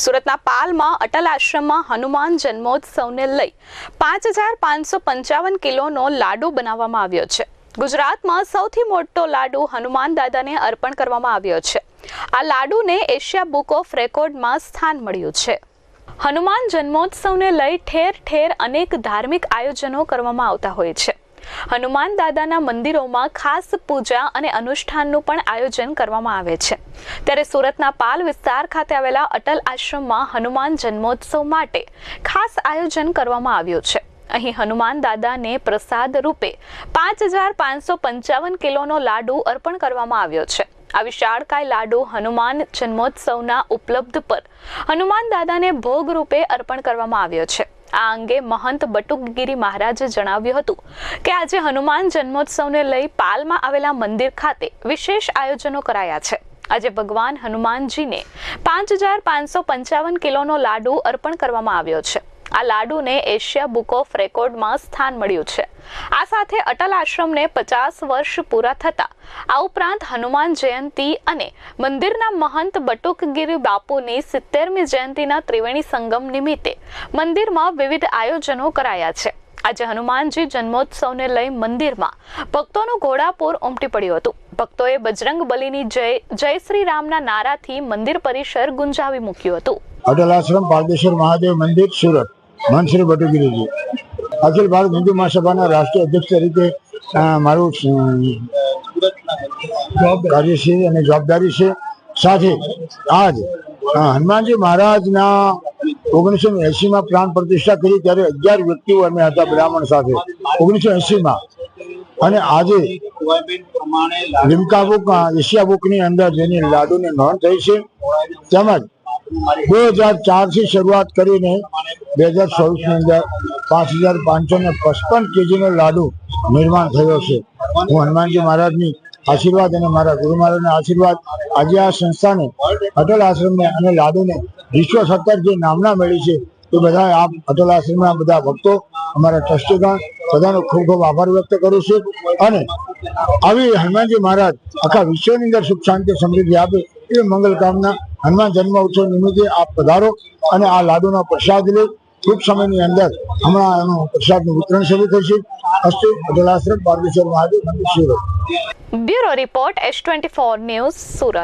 સુરતના પાલમાં અટલ આશ્રમમાં હનુમાન જન્મોત્સવને લઈ પાંચ હજાર પાંચસો પંચાવન કિલોનો લાડુ બનાવવામાં આવ્યો છે. ગુજરાતમાં સૌથી મોટો લાડુ હનુમાન દાદાને અર્પણ કરવામાં આવ્યો છે. આ લાડુને એશિયા બુક ઓફ રેકોર્ડમાં સ્થાન મળ્યું છે. હનુમાન જન્મોત્સવને લઈ ઠેર ઠેર અનેક ધાર્મિક આયોજનો કરવામાં આવતા હોય છે. હનુમાન દાદાના મંદિરોમાં ખાસ પૂજા અને અનુષ્ઠાનનું પણ આયોજન કરવામાં આવે છે. ત્યારે સુરતના પાલ વિસ્તાર ખાતે આવેલા અટલ આશ્રમમાં હનુમાન જન્મોત્સવ માટે ખાસ આયોજન કરવામાં આવ્યું છે. અહીં હનુમાન દાદાને પ્રસાદ રૂપે પાંચ હજાર પાંચસો પંચાવન કિલોનો લાડુ અર્પણ કરવામાં આવ્યો છે. આ વિશાળકાય લાડુ હનુમાન જન્મોત્સવના ઉપલબ્ધ પર હનુમાન દાદાને ભોગ રૂપે અર્પણ કરવામાં આવ્યો છે. આ અંગે મહંત બટુકગીરી મહારાજે જણાવ્યું હતું કે આજે હનુમાન જન્મોત્સવને લઈ પાલમાં આવેલા મંદિર ખાતે વિશેષ આયોજનો કરાયા છે. આજે ભગવાન હનુમાનજીને પાંચ હજાર પાંચસો પંચાવન કિલોનો લાડુ અર્પણ કરવામાં આવ્યો છે. આ લાડુને એશિયા બુક ઓફ રેકોર્ડમાં સ્થાન મળ્યું છે. આ સાથે અટલ આશ્રમને પચાસ વર્ષ પૂરા થતા, આ ઉપરાંત હનુમાન જયંતી અને મંદિરના મહંત બટુકગીરી બાપુની સિત્તેરમી જયંતિના ત્રિવેણી સંગમ નિમિત્તે મંદિરમાં વિવિધ આયોજનો કરાયા છે. આજે હનુમાનજી જન્મોત્સવને લઈ મંદિરમાં ભક્તોનું ઘોડાપૂર ઉમટી પડ્યું હતું. ભક્તોએ બજરંગ બલીની જય જય શ્રી રામના નારાથી મંદિર પરિસર ગુંજાવી મૂક્યું હતું. અટલ આશ્રમ પારદેશ્વર મહાદેવ મંદિર સુરત. મનશ્રી ભટ્ટગીરીજી અખિલ ભારત હિન્દુ મહાસભાના રાષ્ટ્રીય અધ્યક્ષ તરીકે મારું કાર્ય છે અને જવાબદારી છે. સાથે આજ હનુમાનજી મહારાજના ઓગણીસો એંસીમાં પ્રાણ પ્રતિષ્ઠા કરી ત્યારે અગિયાર વ્યક્તિઓ અમે હતા બ્રાહ્મણ સાથે. ઓગણીસો એંસીમાં અને આજે લિમકા બુક એશિયા બુકની અંદર જેની લાડુની નોંધ થઈ છે. તેમજ બે હજાર ચારથી શરૂઆત કરીને બે હજાર ચોવીસની અંદર પાંચ હજાર પાંચસો ને પચપન કેજી નો લાડુ નિર્માણ થયો છે. હું હનુમાનજી મહારાજની આશીર્વાદ અને મારા ગુરુ મહારાજના આશીર્વાદ આજે આ સંસ્થાને અટલ આશ્રમને અને લાડુને વિશ્વ સત્તર જે નામના મળી છે એ બધા આ અટલ આશ્રમના બધા ભક્તો, અમારા ટ્રસ્ટીગણ બધાનો ખૂબ ખૂબ આભાર વ્યક્ત કરું છું અને આવી હનુમાનજી મહારાજ આખા વિશ્વની અંદર સુખ શાંતિ સમૃદ્ધિ આપે એ મંગલ કામના હનુમાન જન્મ ઉત્સવ નિમિત્તે આપ પધારો અને આ લાડુનો પ્રસાદ લે. ટૂંક સમયની અંદર હમણાં એનું પ્રસાદનું વિતરણ શરૂ થશે. અસ્તુ અટલ આશ્રમ પારદેશ્વર મહાદેવ મંદિર Surat. Bureau report S twenty four news Surat.